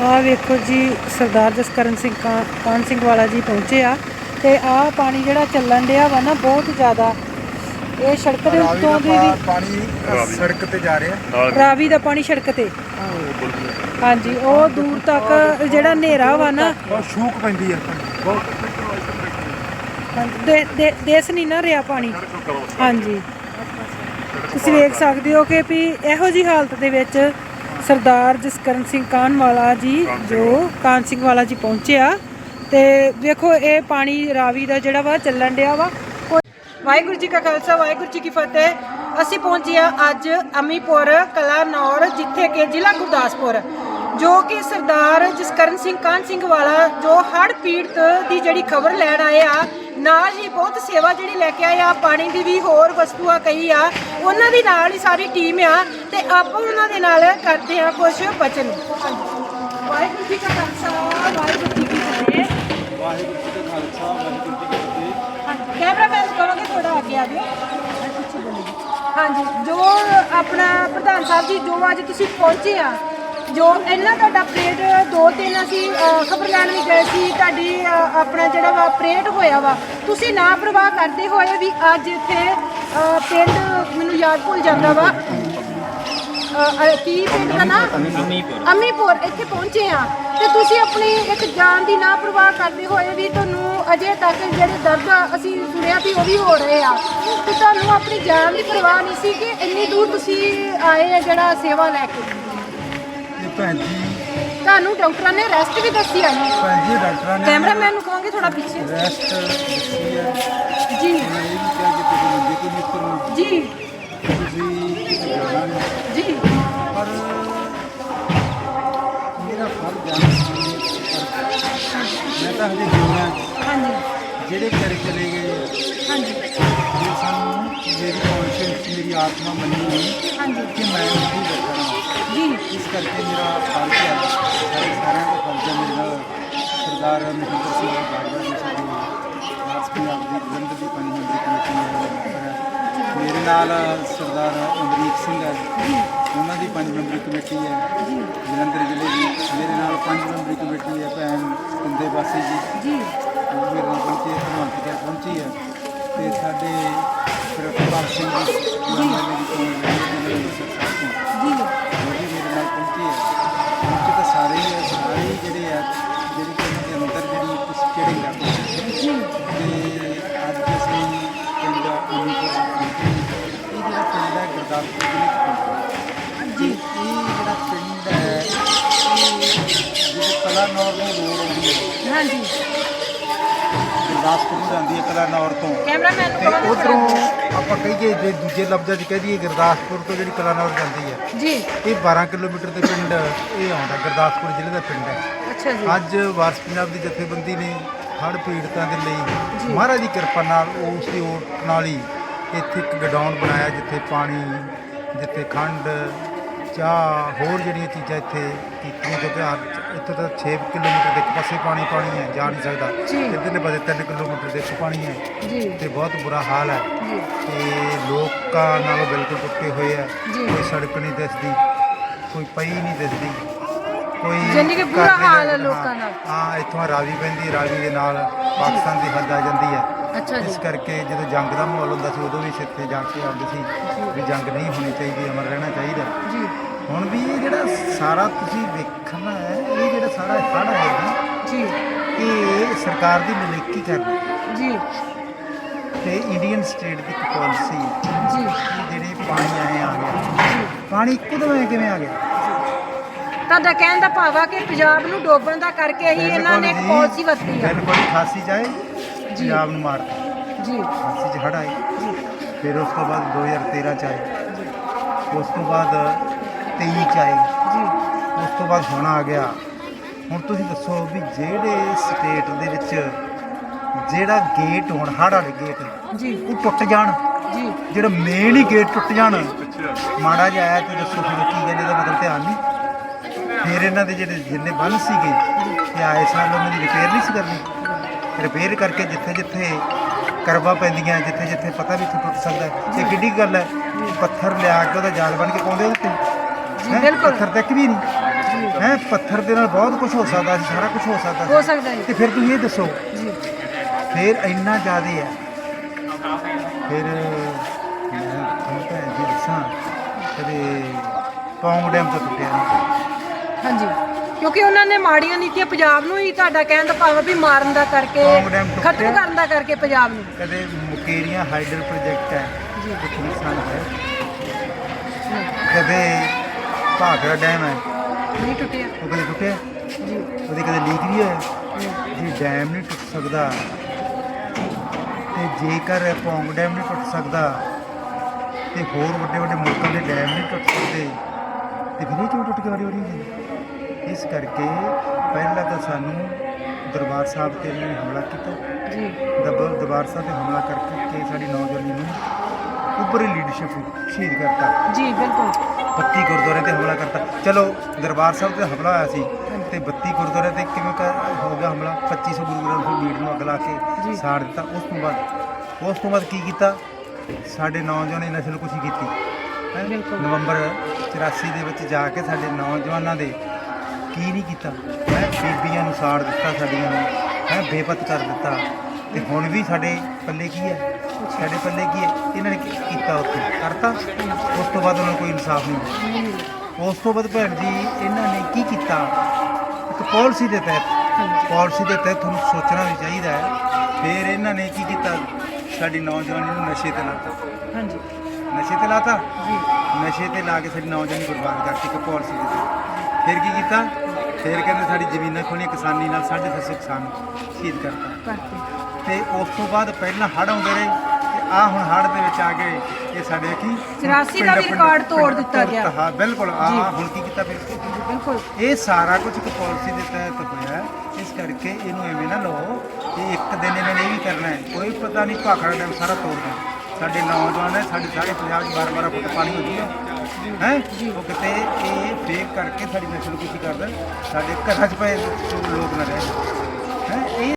ਆ ਵੇਖੋ ਜੀ ਸਰਦਾਰ ਜਸਕਰਨ ਸਿੰਘ ਕਾਂ- ਕਾਹਨ ਸਿੰਘ ਵਾਲਾ ਜੀ ਪਹੁੰਚੇ ਆ ਤੇ ਆ ਪਾਣੀ ਜਿਹੜਾ ਚੱਲਣ ਡਿਆ ਵਾ ਨਾ ਬਹੁਤ ਜ਼ਿਆਦਾ। ਇਹ ਸੜਕ ਦੇ ਉੱਤੋਂ ਦਾ ਪਾਣੀ ਸੜਕ ਤੇ ਜਾ ਰਿਹਾ। ਰਾਵੀ ਦਾ ਪਾਣੀ ਸੜਕ ਤੇ। ਹਾਂਜੀ ਉਹ ਦੂਰ ਤੱਕ ਜਿਹੜਾ ਹਨੇਰਾ ਵਾ ਨਾ। ਬਹੁਤ ਸ਼ੂਕ ਪੈਂਦੀ ਹੈ ਬਹੁਤ। ਹਾਂਜੀ, ਦੇ- ਦੇ- ਦੇਸ ਨਹੀਂ ਨਾ ਰਿਹਾ ਪਾਣੀ। ਹਾਂਜੀ। ਤੁਸੀਂ ਵੇਖ ਸਕਦੇ ਹੋ ਕਿ ਵੀ ਇਹੋ ਜੀ ਹਾਲਤ ਦੇ ਵਿੱਚ ਸਰਦਾਰ ਜਸਕਰਨ ਸਿੰਘ ਕਾਹਨ ਵਾਲਾ ਜੀ ਜੋ ਕਾਹਨ ਸਿੰਘ ਵਾਲਾ ਜੀ ਪਹੁੰਚਿਆ ਤੇ ਵੇਖੋ ਇਹ ਪਾਣੀ ਰਾਵੀ ਦਾ ਜਿਹੜਾ ਵਾ ਚੱਲਣ ਡਿਆ ਵਾ। ਵਾਹਿਗੁਰੂ ਜੀ ਕਾ ਖਾਲਸਾ ਵਾਹਿਗੁਰੂ ਜੀ ਕੀ ਫਤਿਹ। ਅਸੀਂ ਪਹੁੰਚੇ ਆ ਅੱਜ ਅਮੀਪੁਰ ਕਲਾਨੌਰ ਜਿੱਥੇ ਕਿ ਜ਼ਿਲ੍ਹਾ ਗੁਰਦਾਸਪੁਰ। ਜੋ ਕਿ ਸਰਦਾਰ ਜਸਕਰਨ ਸਿੰਘ, ਕਾਹਨ ਸਿੰਘ ਵਾਲਾ, ਜੋ ਹੜ੍ਹ ਪੀੜਤ ਦੀ ਜਿਹੜੀ ਖਬਰ ਲੈਣ ਆਏ ਆ, ਨਾਲ ਹੀ ਬਹੁਤ ਸੇਵਾ ਜਿਹੜੀ ਲੈ ਕੇ ਆਏ ਆ, ਪਾਣੀ ਦੀ ਵੀ ਹੋਰ ਵਸਤੂਆਂ ਕਈ ਆ, ਉਹਨਾਂ ਦੀ ਨਾਲ ਹੀ ਸਾਰੀ ਟੀਮ ਆ, ਤੇ ਆਪਾਂ ਉਹਨਾਂ ਦੇ ਨਾਲ ਕਰਦੇ ਆ ਕੁਝ ਬਚਨ। ਵਾਹਿਗੁਰੂ ਜੀ ਕਾ ਖਾਲਸਾ, ਵਾਹਿਗੁਰੂ ਜੀ ਕੀ ਫਤਿਹ। ਵਾਹਿਗੁਰੂ ਜੀ ਦਾ ਖਾਲਸਾ ਵਾਹਿਗੁਰੂ ਜੀ ਕੀ ਫਤਿਹ ਕੈਮਰਾਮੈਨ ਕਰੋਗੇ ਥੋੜਾ ਅੱਗੇ ਆ ਜਾਓ। ਹਾਂਜੀ, ਜੋ ਆਪਣਾ ਪ੍ਰਧਾਨ ਸਾਹਿਬ ਜੀ, ਜੋ ਅੱਜ ਤੁਸੀਂ ਪਹੁੰਚੇ ਆ ਜੋ ਇਹਨਾਂ ਤੁਹਾਡਾ ਪਰੇਡ ਦੋ ਤਿੰਨ ਅਸੀਂ ਖਬਰ ਲੈਣ ਵੀ ਗਏ ਸੀ ਤੁਹਾਡੀ ਆਪਣਾ ਜਿਹੜਾ ਵਾ ਪਰੇਡ ਹੋਇਆ ਵਾ ਤੁਸੀਂ ਨਾ ਪ੍ਰਵਾਹ ਕਰਦੇ ਹੋਏ ਵੀ ਅੱਜ ਇੱਥੇ ਪਿੰਡ ਮੈਨੂੰ ਯਾਦ ਭੁੱਲ ਜਾਂਦਾ ਵਾ ਕੀ ਪਿੰਡ ਦਾ ਨਾ? ਅਮੀਪੁਰ। ਅਮੀਪੁਰ ਇੱਥੇ ਪਹੁੰਚੇ ਆ। ਤੇ ਤੁਸੀਂ ਆਪਣੀ ਇੱਕ ਜਾਨ ਦੀ ਨਾ ਪ੍ਰਵਾਹ ਕਰਦੇ ਹੋਏ ਵੀ ਤੁਹਾਨੂੰ ਅਜੇ ਤੱਕ ਜਿਹੜੇ ਦਰਦ ਅਸੀਂ ਸੁਣਿਆ ਵੀ ਉਹ ਵੀ ਹੋ ਰਹੇ ਆ। ਤੇ ਤੁਹਾਨੂੰ ਆਪਣੀ ਜਾਨ ਦੀ ਪਰਵਾਹ ਨਹੀਂ ਸੀ ਕਿ ਇੰਨੀ ਦੂਰ ਤੁਸੀਂ ਆਏ ਆ ਜਿਹੜਾ ਸੇਵਾ ਲੈ ਕੇ। ਭੈਣ ਜੀ। ਤੁਹਾਨੂੰ ਡਾਕਟਰਾਂ ਨੇ ਰੈਸਟ ਵੀ ਦੱਸੀ ਆ। ਜੀ ਭੈਣ ਜੀ ਡਾਕਟਰਾਂ ਨੇ ਕੈਮਰਾਮੈਨ ਨੂੰ ਕਹਾਂਗੇ ਥੋੜਾ ਪਿੱਛੇ। ਰੈਸਟ ਦੱਸੀ ਹੈ ਜੀ। ਨੇ ਇਹ ਵੀ ਕਿਹਾ ਕਿ ਤੁਸੀਂ ਮੰਜੇ ਤੋਂ ਨਹੀਂ ਉਤਰਨਾ ਜੀ। ਤੁਸੀਂ ਕਿਤੇ ਜਾਣਾ ਨਹੀਂ ਜੀ। ਪਰ ਮੇਰਾ ਫਰਜ਼ ਜਾਣਾ ਮੈਂ ਤਾਂ ਹਜੇ ਜਿਉਣਾ ਹਾਂਜੀ। ਜਿਹੜੇ ਘਰੇ ਚਲੇ ਗਏ ਹਾਂਜੀ। ਜੇ ਸਾਨੂੰ ਮੇਰੀ ਕੌਨਸ਼ੀਅੰਸ ਮੇਰੀ ਆਤਮਾ ਮੰਨੀ ਨਹੀਂ ਹਾਂਜੀ। ਕਿ ਮੈਂ ਬੈਠਣਾ ਜੀ ਇਸ ਕਰਕੇ ਮੇਰਾ ਫਰਜ਼ ਹੈ ਸਾਰੇ ਸਾਰਿਆਂ ਦਾ ਫਰਜ਼ ਹੈ ਮੇਰੇ ਨਾਲ ਸਰਦਾਰ ਮਹਿੰਦਰ ਸਿੰਘ ਬਾਜਵਾ ਜੀ ਸਾਡੇ ਰਾਜ ਪੰਜਾਬ ਦੀ ਦੀ ਪੰਜ ਮੈਂਬਰੀ ਕਮੇਟੀ ਦੇ ਮੈਂਬਰ ਹੈ ਮੇਰੇ ਨਾਲ ਸਰਦਾਰ ਅਮਰੀਕ ਸਿੰਘ ਹੈ ਉਹਨਾਂ ਦੀ ਪੰਜ ਮੈਂਬਰੀ ਕਮੇਟੀ ਹੈ। ਜਲੰਧਰ ਜ਼ਿਲ੍ਹੇ ਦੀ ਮੇਰੇ ਨਾਲ ਪੰਜ ਮੈਂਬਰੀ ਕਮੇਟੀ ਹੈ ਭੈਣ ਕੁੰਦੇ ਬਾਸੀ ਜੀ। ਜੀ। ਮੇਰੇ ਨਾਲ ਪਹੁੰਚੇ ਹਨੂੰਮਾਨ ਜੀ ਪਹੁੰਚੀ ਹੈ। ਤੇ ਸਾਡੇ ਫਿਰ ਸਿੰਘ ਜੀ ਉਹਨਾਂ ਕੋਲ ਗੁਰਦਾਸਪੁਰ ਜ਼ਿਲ੍ਹੇ ਚ ਪੈਂਦਾ ਜੀ ਇਹ ਜਿਹੜਾ ਪਿੰਡ ਹੈ ਇਹ ਜਿਹੜੇ ਕਲਾਨੌਰ ਨੂੰ ਰੋਡ ਆਉਂਦੀ ਹੈ। ਹਾਂਜੀ। ਗੁਰਦਾਸਪੁਰ ਨੂੰ ਜਾਂਦੀ ਹੈ ਕਲਾਨੌਰ ਤੋਂ। ਕੈਮਰਾਮੈਨ ਨੂੰ ਤੇ ਕਹਾਂਗੇ ਉਧਰੋਂ ਆਪਾਂ ਕਹੀਏ ਜੇ ਦੂਜੇ ਲਫ਼ਜ਼ਾਂ 'ਚ ਕਹਿ ਦਈਏ ਗੁਰਦਾਸਪੁਰ ਤੋਂ ਜਿਹੜੀ ਕਲਾਨੌਰ ਜਾਂਦੀ ਹੈ। ਜੀ। ਇਹ 12 ਕਿਲੋਮੀਟਰ ਦੇ ਪਿੰਡ ਇਹ ਆਉਂਦਾ ਗੁਰਦਾਸਪੁਰ ਜ਼ਿਲ੍ਹੇ ਦਾ ਪਿੰਡ ਹੈ। ਅੱਛਾ ਜੀ। ਅੱਜ ਵਾਰਸ ਪੰਜਾਬ ਦੀ ਜਥੇਬੰਦੀ ਨੇ ਹੜ੍ਹ ਪੀੜਤਾਂ ਦੇ ਲਈ। ਮਹਾਰਾਜ ਦੀ ਕਿਰਪਾ ਨਾਲ ਉਸ ਦੀ ਓਟ ਨਾਲ ਹੀ ਇੱਥੇ ਇੱਕ ਗਡਾਊਨ ਬਣਾਇਆ ਜਿੱਥੇ ਪਾਣੀ ਜਿੱਥੇ ਖੰਡ ਚਾਹ ਹੋਰ ਜਿਹੜੀਆਂ ਚੀਜ਼ਾਂ ਇੱਥੇ ਕੀਤੀਆਂ ਕਿਉਂਕਿ ਅੱਜ ਇੱਥੇ ਤਾਂ 6 ਕਿਲੋਮੀਟਰ ਦੇ ਇੱਕ ਪਾਸੇ ਪਾਣੀ ਪਾਣੀ ਹੈ ਜਾ ਨਹੀਂ ਸਕਦਾ ਜੀ। ਇੱਧਰਲੇ ਪਾਸੇ 3 ਕਿਲੋਮੀਟਰ ਦੇ ਇੱਕ ਪਾਣੀ ਹੈ ਜੀ ਤੇ ਬਹੁਤ ਬੁਰਾ ਹਾਲ ਹੈ ਤੇ ਲੋਕਾਂ ਨਾਲੋਂ ਬਿਲਕੁਲ ਟੁੱਟੇ ਹੋਏ ਆ ਜੀ। ਕੋਈ ਸੜਕ ਨਹੀਂ ਦਿਸਦੀ ਕੋਈ ਪਈ ਨਹੀਂ ਦਿਸਦੀ ਕੋਈ ਯਾਨੀ ਕਿ ਬੁਰਾ ਘਰ ਨਹੀਂ ਹਾਲ ਹੈ। ਲੋਕਾਂ ਦਾ। ਹਾਂ ਇੱਥੋਂ ਰਾਵੀ ਪੈਂਦੀ ਰਾਵੀ ਦੇ ਨਾਲ ਪਾਕਿਸਤਾਨ ਦੀ ਹੱਦ ਆ ਜਾਂਦੀ ਹੈ ਅੱਛਾ ਜੀ। ਇਸ ਕਰਕੇ ਜਦੋਂ ਜੰਗ ਦਾ ਮਾਹੌਲ ਹੁੰਦਾ ਸੀ ਉਦੋਂ ਵੀ ਇੱਥੇ ਜਾ ਕੇ ਆਉਂਦੇ ਸੀ ਵੀ ਜੰਗ ਨਹੀਂ ਹੋਣੀ ਚਾਹੀਦੀ ਅਮਰ ਰਹਿਣਾ ਚਾਹੀਦਾ। ਜੀ। ਹੁਣ ਵੀ ਇਹ ਜਿਹੜਾ ਸਾਰਾ ਤੁਸੀਂ ਵੇਖਣਾ ਹੈ ਇਹ ਜਿਹੜਾ ਸਾਰਾ ਹੜ੍ਹ ਹੈ ਨਾ ਜੀ। ਇਹ ਸਰਕਾਰ ਦੀ ਨਲੇਕੀ ਕਰਨੀ ਜੀ। ਤੇ ਇੰਡੀਅਨ ਸਟੇਟ ਦੀ ਇੱਕ ਪਾਲਿਸੀ ਜੀ। ਜਿਹੜੇ ਪਾਣੀ ਆਏ ਆ ਗਿਆ। ਪਾਣੀ ਐ ਕਿਵੇਂ ਆ ਗਿਆ? ਤੁਹਾਡਾ ਕਹਿਣ ਦਾ ਭਾਵ ਆ ਕਿ ਪੰਜਾਬ ਨੂੰ ਡੋਬਣ ਦਾ ਕਰਕੇ ਹੀ ਇਹਨਾਂ ਨੇ ਇੱਕ ਪਾਲਿਸੀ ਵਰਤੀ ਆ। ਬਿਲਕੁਲ ਖਾਸੀ ਜਾਏ। ਪੰਜਾਬ ਨੂੰ ਮਾਰਤਾ। ਜੀ। ਖਾਸੀ ਚ ਹੜ੍ਹ ਆਏ। ਜੀ। ਫਿਰ ਉਸ ਤੋਂ ਬਾਅਦ 2013 ਚ ਆਏ। ਉਸ ਤੋਂ ਬਾਅਦ 23 ਚ ਆਏ। ਜੀ। ਉਸ ਤੋਂ ਬਾਅਦ ਹੁਣ ਆ ਗਿਆ। ਹੁਣ ਤੁਸੀਂ ਦੱਸੋ ਵੀ ਜਿਹੜੇ ਸਟੇਟ ਦੇ ਵਿੱਚ ਜਿਹੜਾ ਗੇਟ ਹੁਣ ਹੜ੍ਹ ਵਾਲੇ ਗੇਟ ਜੀ। ਉਹ ਟੁੱਟ ਜਾਣ। ਜੀ। ਜਿਹੜਾ ਮੇਨ ਹੀ ਗੇਟ ਟੁੱਟ ਜਾਣ। ਮਾੜਾ ਜਿਹਾ ਆਇਆ ਤੇ ਦੱਸੋ ਫਿਰ ਕੀ ਕਹਿੰਦੇ ਦਾ ਮਤਲਬ ਧਿਆਨ ਨਹੀਂ। ਫਿਰ ਇਹਨਾਂ ਦੇ ਜਿਹੜੇ ਜਿੰਨੇ ਬੰਨ ਸੀਗੇ ਤੇ ਆਏ ਸਾਲ ਉਹਨਾਂ ਦੀ ਰਿਪੇਅਰ ਨਹੀਂ ਸੀ ਕਰਨੀ। ਰਿਪੇਅਰ ਕਰਕੇ ਜਿੱਥੇ ਜਿੱਥੇ ਕਰਵਾ ਪੈਂਦੀਆਂ ਜਿੱਥੇ ਜਿੱਥੇ ਪਤਾ ਵੀ ਇੱਥੇ ਟੁੱਟ ਸਕਦਾ ਹੈ। ਤੇ ਕਿੱਡੀ ਗੱਲ ਹੈ? ਪੱਥਰ ਲਿਆ ਕੇ ਉਹਦਾ ਜਾਲ ਬਣ ਕੇ ਪਾਉਂਦੇ ਉਹਦੇ ਤੇ। ਹੈਂ? ਬਿਲਕੁਲ। ਪੱਥਰ ਤੱਕ ਵੀ ਨਹੀਂ। ਹੈ? ਪੱਥਰ ਦੇ ਨਾਲ ਬਹੁਤ ਕੁਝ ਹੋ ਸਕਦਾ ਸੀ ਸਾਰਾ ਕੁਝ ਹੋ ਸਕਦਾ ਹੋ ਸੀ ਸਕਦਾ ਹੈ ਤੇ ਫਿਰ ਤੁਸੀਂ ਇਹ ਦੱਸੋ ਜੀ। ਫਿਰ ਇੰਨਾ ਜ਼ਿਆਦਾ ਹੈ। ਫਿਰ ਮੈਂ ਤੁਹਾਨੂੰ ਭੈਣ ਜੀ ਦੱਸਾਂ ਕਦੇ ਪੌਂਗ ਡੈਮ ਤੋਂ ਟੁੱਟਿਆ। ਨਹੀਂ ਹਾਂਜੀ। ਕਿਉਂਕਿ ਉਹਨਾਂ ਨੇ ਮਾੜੀਆਂ ਨੀਤੀਆਂ ਪੰਜਾਬ ਨੂੰ ਹੀ ਤੁਹਾਡਾ ਕਹਿਣ ਦਾ ਭਾਵ ਵੀ ਮਾਰਨ ਦਾ ਕਰਕੇ ਡੈਮ ਟੁੱਟਿਆ। ਖਤਮ ਕਰਨ ਦਾ ਕਰਕੇ ਪੰਜਾਬ ਨੂੰ। ਕਦੇ ਮੁਕੇਰੀਆਂ ਹਾਈਡਲ ਪ੍ਰੋਜੈਕਟ ਹੈ ਜੀ। ਨੁਕਸਾਨ ਹੈ ਕਦੇ ਭਾਖੜਾ ਡੈਮ ਹੈ? ਨਹੀਂ ਟੁੱਟਿਆ। ਉਹ ਕਦੇ ਟੁੱਟਿਆ? ਜੀ। ਉਹਦੇ ਕਦੇ ਲੀਕ ਨਹੀਂ ਹੋਇਆ? ਜੀ। ਡੈਮ ਨਹੀਂ ਟੁੱਟ ਸਕਦਾ ਤੇ ਜੇਕਰ ਪੌਂਗ ਡੈਮ ਨਹੀਂ ਟੁੱਟ ਸਕਦਾ ਤੇ ਹੋਰ ਵੱਡੇ ਵੱਡੇ ਮੁਲਕਾਂ ਦੇ ਡੈਮ ਨਹੀਂ ਟੁੱਟ ਸਕਦੇ ਤੇ ਫਿਰ ਇਹ ਕਿਉਂ ਟੁੱਟ ਕੇ ਵਾਰੀ ਵਾਰੀ ਹੁੰਦੀ ਇਸ ਕਰਕੇ ਪਹਿਲਾਂ ਤਾਂ ਸਾਨੂੰ ਦਰਬਾਰ ਸਾਹਿਬ ਤੇ ਇਹਨਾਂ ਨੇ ਹਮਲਾ ਕੀਤਾ। ਜੀ। ਦਬ- ਦਰਬਾਰ ਸਾਹਿਬ ਤੇ ਹਮਲਾ ਕਰਕੇ ਕਿ ਸਾਡੀ ਨੌਜਵਾਨੀ ਨੂੰ ਉੱਪਰੀ ਲੀਡਰਸ਼ਿਪ ਸ਼ਹੀਦ ਕਰਤਾ। ਜੀ ਬਿਲਕੁਲ। 32 ਗੁਰਦੁਆਰੇ ਤੇ ਹਮਲਾ ਕਰਤਾ। ਚਲੋ ਦਰਬਾਰ ਸਾਹਿਬ ਤੇ ਹਮਲਾ ਹੋਇਆ ਸੀ ਤੇ 32 ਗੁਰਦੁਆਰੇ ਤੇ ਕਿਵੇਂ ਕਰ- ਹੋ ਗਿਆ ਹਮਲਾ? 2500 ਗੁਰੂ ਗ੍ਰੰਥ ਸਾਹਿਬ ਮੀਟ ਨੂੰ ਅੱਗ ਲਾ। ਕੇ ਸਾੜ ਦਿੱਤਾ। ਉਸ ਤੋਂ ਬਾਅਦ ਉਸ ਤੋਂ ਬਾਅਦ ਕੀ ਕੀਤਾ? ਸਾਡੇ ਨੌਜਵਾਨ ਨੇ ਨਸਲਕੁਸ਼ੀ ਕੀਤੀ। ਹੈਂ? ਬਿਲਕੁਲ। ਨਵੰਬਰ 84 ਦੇ ਵਿੱਚ ਜਾ ਕੇ ਸਾਡੇ ਨੌਜਵਾਨਾਂ ਦੇ ਕੀ ਨਹੀਂ ਕੀਤਾ? ਹੈ ਬੀਬੀਆਂ ਨੂੰ ਸਾੜ ਦਿੱਤਾ ਸਾਡੀਆਂ ਨੂੰ। ਹੈ ਬੇਪਤ ਕਰ ਦਿੱਤਾ। ਤੇ ਹੁਣ ਵੀ ਸਾਡੇ ਪੱਲੇ ਕੀ ਹੈ? ਸਾਡੇ ਪੱਲੇ ਕੀ ਹੈ? ਇਹਨਾਂ ਨੇ ਕੀ ਕੀਤਾ ਉੱਥੇ? ਕਰਤਾ? ਉਸ ਤੋਂ ਬਾਅਦ ਉਹਨਾਂ ਨੂੰ ਕੋਈ ਇਨਸਾਫ ਨਹੀਂ ਮਿਲਿਆ। ਉਸ ਤੋਂ ਬਾਅਦ ਭੈਣ ਜੀ ਇਹਨਾਂ ਨੇ ਕੀ ਕੀਤਾ? ਇੱਕ ਪਾਲਿਸੀ ਦੇ ਤਹਿਤ ਪਾਲਿਸੀ ਦੇ ਤਹਿਤ ਤੁਹਾਨੂੰ ਸੋਚਣਾ ਵੀ ਚਾਹੀਦਾ ਹੈ। ਫਿਰ ਇਹਨਾਂ ਨੇ ਕੀ ਕੀਤਾ? ਸਾਡੀ ਨੌਜਵਾਨੀ ਨੂੰ ਨਸ਼ੇ ਤੇ ਲਾਤਾ। ਹਾਂਜੀ। ਨਸ਼ੇ ਤੇ ਲਾਤਾ? ਜੀ। ਨਸ਼ੇ ਤੇ ਲਾ ਕੇ ਸਾਡੀ ਨੌਜਵਾਨੀ ਬਰਬਾਦ ਕਰਤੀ ਕਿ ਪਾਲਿਸੀ ਦੇ ਤਹਿਤ। ਫਿਰ ਕੀ ਕੀਤਾ? ਫਿਰ ਕਹਿੰਦੇ ਸਾਡੀ ਜ਼ਮੀਨਾਂ ਖੋਲੀਆਂ ਕਿਸਾਨੀ ਨਾਲ 650 ਕਿਸਾਨ ਸ਼ਹੀਦ ਕਰਤਾ ਕਰਤੇ ਤੇ ਉਸ ਤੋਂ ਬਾਅਦ ਪਹਿਲਾਂ ਹੜ੍ਹ ਆਉਂਦੇ ਰਹੇ ਤੇ ਆ ਹੁਣ ਹੜ੍ਹ ਦੇ ਵਿੱਚ ਆ ਗਏ ਇਹ ਸਾਡੇ ਕੀ 84 ਦਾ ਵੀ ਪਿੰਡ- ਰਿਕਾਰਡ ਤੋੜ ਪਿੰਡ- ਦਿੱਤਾ ਗਿਆ। ਹਾਂ ਬਿਲਕੁਲ ਆ ਜੀ। ਹੁਣ ਕੀ ਕੀਤਾ ਫਿਰ ਬਿਲਕੁਲ ਇਹ ਸਾਰਾ ਕੁਝ ਇੱਕ ਪਾਲਿਸੀ ਦੇ ਤਹਿਤ ਹੋਇਆ ਹੈ। ਇਸ ਕਰਕੇ ਇਹਨੂੰ ਐਵੇਂ ਨਾ ਲਓ ਕਿ ਇੱਕ ਦਿਨ ਇਹਨਾਂ ਨੇ ਇਹ ਵੀ ਕਰਨਾ ਹੈ ਕੋਈ ਪਤਾ ਨਹੀਂ ਭਾਖੜਾ ਡੈਮ ਸਾਰਾ ਤੋੜ ਦੇ ਸਾਡੇ ਨੌਜਵਾਨ ਹੈ, ਸਾਡੇ ਸਾਰੇ ਪੰਜਾਬ 'ਚ 12 12 ਫੁੱਟ ਪਾਣੀ ਹੋ। ਜੂਗਾ ਹੈ? ਉਹ ਕਿਤੇ ਇਹ ਫੇਕ ਕਰਕੇ ਸਾਡੀ ਨਸਲ ਕੁਸ਼ੀ ਕਰਦਾ ਸਾਡੇ ਘਰਾਂ 'ਚ ਪਏ ਲੋਕ ਨਾ ਰਹਿਣ